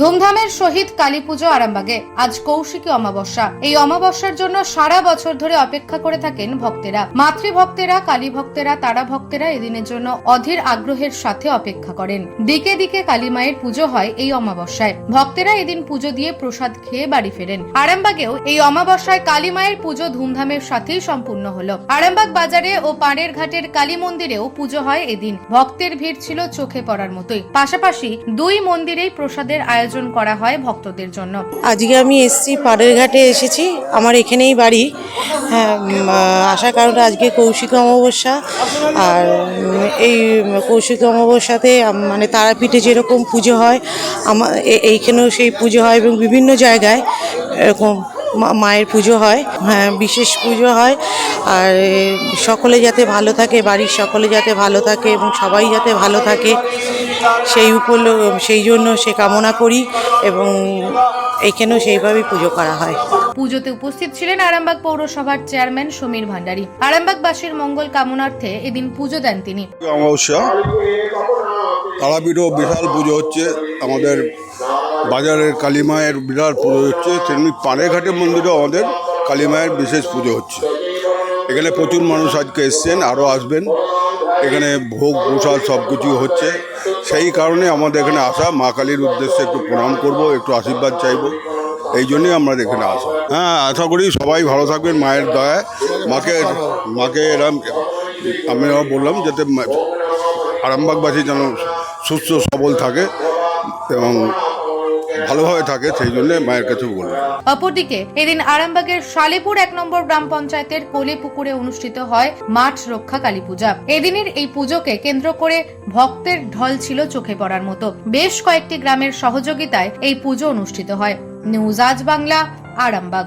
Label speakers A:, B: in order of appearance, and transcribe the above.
A: ধুমধামের সহিত কালী পুজো আরামবাগে। আজ কৌশিকী অমাবস্যা। এই অমাবস্যার জন্য সারা বছর ধরে অপেক্ষা করে থাকেন ভক্তেরা। মাতৃভক্তেরা, কালী ভক্তেরা, তারা ভক্তেরা এদিনের জন্য অধীর আগ্রহের সাথে অপেক্ষা করেন। দিকে দিকে কালী মায়ের পুজো হয় এই অমাবস্যায়। ভক্তেরা এদিন পুজো দিয়ে প্রসাদ খেয়ে বাড়ি ফেরেন। আরামবাগেও এই অমাবস্যায় কালী মায়ের পুজো ধুমধামের সাথেই সম্পূর্ণ হলো। আরামবাগ বাজারে ও পাড়ের ঘাটের কালী মন্দিরেও পুজো হয় এদিন। ভক্তের ভিড় ছিল চোখে পড়ার মতোই। পাশাপাশি দুই মন্দিরেই প্রসাদের আয়োজন করা হয় ভক্তদের জন্য।
B: আজকে আমি এসছি, পাড়ের ঘাটে এসেছি। আমার এখানেই বাড়ি। হ্যাঁ আসার কারণে আজকে কৌশিক অমাবস্যা। আর এই কৌশিক অমাবস্যাতে মানে তারাপীঠে যেরকম পুজো হয় আমার এইখানেও সেই পুজো হয় এবং বিভিন্ন জায়গায় এরকম মায়ের পুজো হয়। হ্যাঁ বিশেষ পুজো হয়। আর সকলে যাতে ভালো থাকে বাড়ির সকলে যাতে ভালো থাকে এবং সবাই যাতে ভালো থাকে সেই উপল সেই জন্য সে কামনা করি এবং এইখানেও সেইভাবেই পুজো করা হয়।
A: পুজোতে উপস্থিত ছিলেন আরামবাগ পৌরসভার চেয়ারম্যান সমীর ভান্ডারী। আরামবাগবাসীর মঙ্গল কামনার্থে এদিন পুজো দেন তিনি।
C: অমাবস্যা তারাপীঠও বিশাল পুজো হচ্ছে আমাদের বাজারের কালী মায়ের বিরাট পুজো হচ্ছে, তেমনি পাড়েঘাটে মন্দিরেও আমাদের কালী মায়ের বিশেষ পুজো হচ্ছে। এখানে প্রচুর মানুষ আজকে এসছেন, আরও আসবেন। এখানে ভোগ, প্রসাদ সব কিছু হচ্ছে। সেই কারণে আমাদের এখানে আসা, মা কালীর উদ্দেশ্যে একটু প্রণাম করব, একটু আশীর্বাদ চাইব। এই জন্যই আমরা এখানে আসা। হ্যাঁ আশা করি সবাই ভালো থাকবেন মায়ের দয়ায়। মাকে মাকে এরম আমি বললাম যাতে আরামবাগবাসী যেন সুস্থ, সবল থাকে এবং ভালোভাবে থাকে, সেই জন্য মায়ের কাছে বললাম
A: অপরদিকে, এদিন আরামবাগের শালিপুর এক নম্বর গ্রাম পঞ্চায়েতের কোলে পুকুরে অনুষ্ঠিত হয় মাঠ রক্ষা কালী পূজা। এদিনের এই পুজোকে কেন্দ্র করে ভক্তের ঢল ছিল চোখে পড়ার মতো। বেশ কয়েকটি গ্রামের সহযোগিতায় এই পুজো অনুষ্ঠিত হয়। নিউজ আজ বাংলা, আরামবাগ।